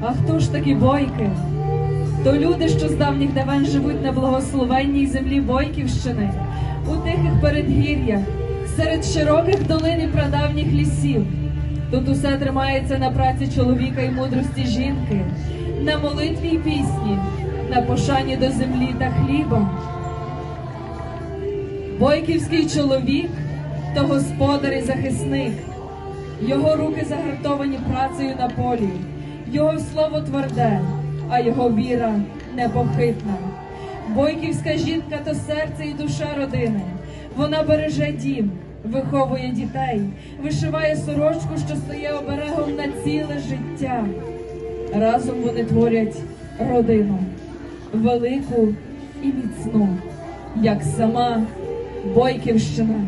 А хто ж такі бойки? То люди, що з давніх давен живуть на благословенній землі Бойківщини, у тихих передгір'ях, серед широких долин і прадавніх лісів. Тут усе тримається на праці чоловіка і мудрості жінки, на молитві й пісні, на пошані до землі та хліба. Бойківський чоловік то господар і захисник. Його руки загартовані працею на полі, його слово тверде, а його віра непохитна. Бойківська жінка то серце і душа родини. Вона береже дім, виховує дітей, вишиває сорочку, що стає оберегом на ціле життя. Разом вони творять родину, велику і міцну, як сама Бойківщина.